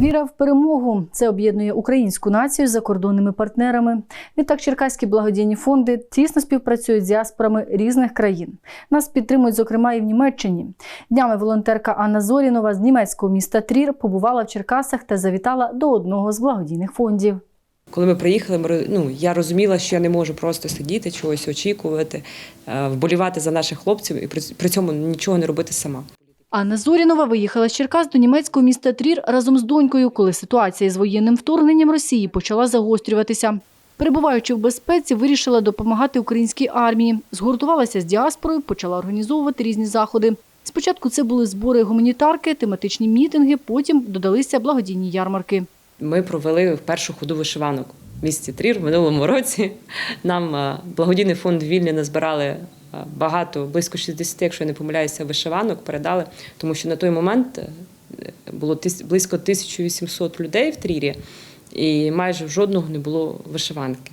Віра в перемогу це об'єднує українську націю з закордонними партнерами. Відтак черкаські благодійні фонди тісно співпрацюють з діаспорами різних країн. Нас підтримують, зокрема, і в Німеччині. Днями волонтерка Анна Зорінова з німецького міста Трір побувала в Черкасах та завітала до одного з благодійних фондів. Коли ми приїхали, ну, я розуміла, що я не можу просто сидіти, чогось очікувати, е, вболівати за наших хлопців і при цьому нічого не робити сама. Анна Зорінова виїхала з Черкас до німецького міста Трір разом з донькою, коли ситуація з воєнним вторгненням Росії почала загострюватися. Перебуваючи в безпеці, вирішила допомагати українській армії. Згуртувалася з діаспорою, почала організовувати різні заходи. Спочатку це були збори гуманітарки, тематичні мітинги, потім додалися благодійні ярмарки. Ми провели першу ходу вишиванок в місті Трір в минулому році. Нам е, благодійний фонд вільні назбирали багато, близько 60, якщо я не помиляюся, вишиванок передали, тому що на той момент е, було близько 1800 людей в Трірі, і майже жодного не було вишиванки.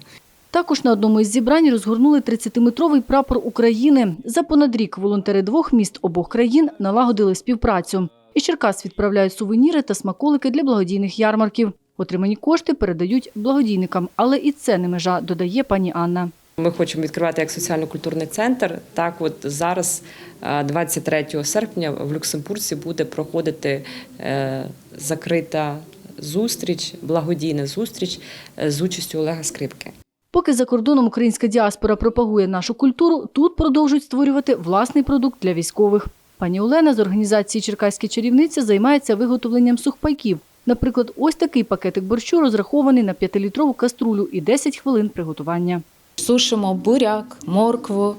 Також на одному із зібрань розгорнули 30-метровий прапор України. За понад рік волонтери двох міст обох країн налагодили співпрацю. Із Черкас відправляють сувеніри та смаколики для благодійних ярмарків. Отримані кошти передають благодійникам, але і це не межа, додає пані Анна. Ми хочемо відкривати як соціально-культурний центр. Так, от зараз, е, 23 серпня, в Люксембурзі буде проходити е, закрита зустріч, благодійна зустріч е, з участю Олега Скрипки. Поки за кордоном українська діаспора пропагує нашу культуру, тут продовжують створювати власний продукт для військових. Пані Олена з організації Черкаські чарівниці займається виготовленням сухпайків. Наприклад, ось такий пакетик борщу розрахований на 5-літрову каструлю і 10 хвилин приготування. Сушимо буряк, моркву,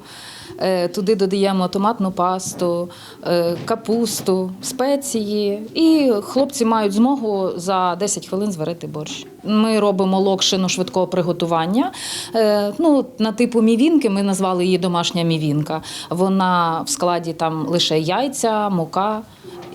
е, туди додаємо томатну пасту, е, капусту, спеції. І хлопці мають змогу за 10 хвилин зварити борщ. Ми робимо локшину швидкого приготування. Е, Ну, на типу мівінки ми назвали її домашня мівінка. Вона в складі там лише яйця, мука,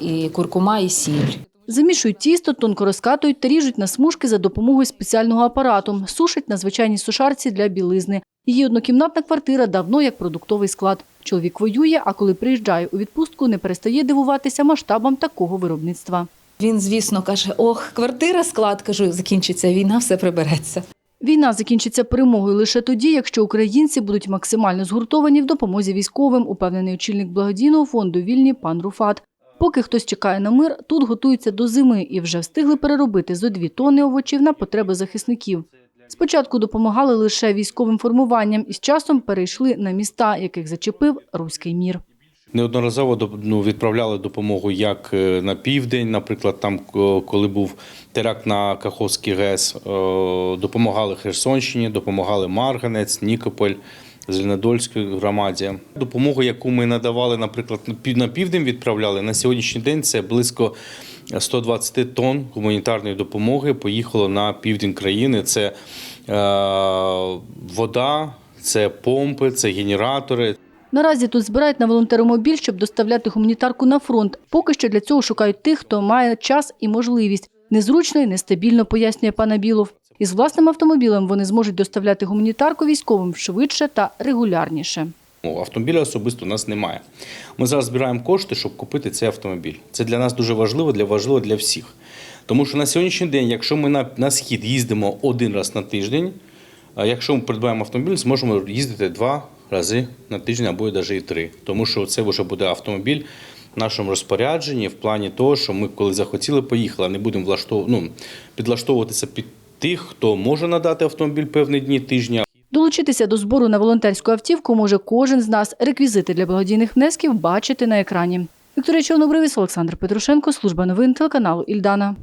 і куркума і сіль. Замішують тісто, тонко розкатують та ріжуть на смужки за допомогою спеціального апарату. Сушать на звичайній сушарці для білизни. Її однокімнатна квартира давно як продуктовий склад. Чоловік воює, а коли приїжджає у відпустку, не перестає дивуватися масштабам такого виробництва. Він, звісно, каже: ох, квартира склад. Кажу, закінчиться війна, все прибереться. Війна закінчиться перемогою лише тоді, якщо українці будуть максимально згуртовані в допомозі військовим, упевнений очільник благодійного фонду Вільні пан Руфат. Поки хтось чекає на мир, тут готуються до зими і вже встигли переробити зо дві тонни овочів на потреби захисників. Спочатку допомагали лише військовим формуванням і з часом перейшли на міста, яких зачепив руський мір. Неодноразово ну, відправляли допомогу як е, на південь, наприклад, там, коли був теракт на Каховський ГЕС, е, допомагали Херсонщині, допомагали Марганець, Нікополь, Зеленодольській громаді. Допомогу, яку ми надавали, наприклад, на пів- на південь відправляли, на сьогоднішній день це близько 120 тонн гуманітарної допомоги поїхало на південь країни. Це е, вода, це помпи, це генератори. Наразі тут збирають на волонтеромобіль, щоб доставляти гуманітарку на фронт. Поки що для цього шукають тих, хто має час і можливість. Незручно і нестабільно, пояснює пан Абілов. Із власним автомобілем вони зможуть доставляти гуманітарку військовим швидше та регулярніше. Ну, Автомобіля особисто у нас немає. Ми зараз збираємо кошти, щоб купити цей автомобіль. Це для нас дуже важливо, для важливо для всіх. Тому що на сьогоднішній день, якщо ми на, на схід їздимо один раз на тиждень, якщо ми придбаємо автомобіль, зможемо їздити два рази на тиждень або навіть і три. Тому що це вже буде автомобіль в нашому розпорядженні в плані того, що ми, коли захотіли, поїхали, не будемо влаштов... ну, підлаштовуватися під тих, хто може надати автомобіль певні дні тижня, Долучитися до збору на волонтерську автівку може кожен з нас. Реквізити для благодійних внесків бачити на екрані. Вікторія Чорнобривіс, Олександр Петрушенко, служба новин телеканалу Ільдана.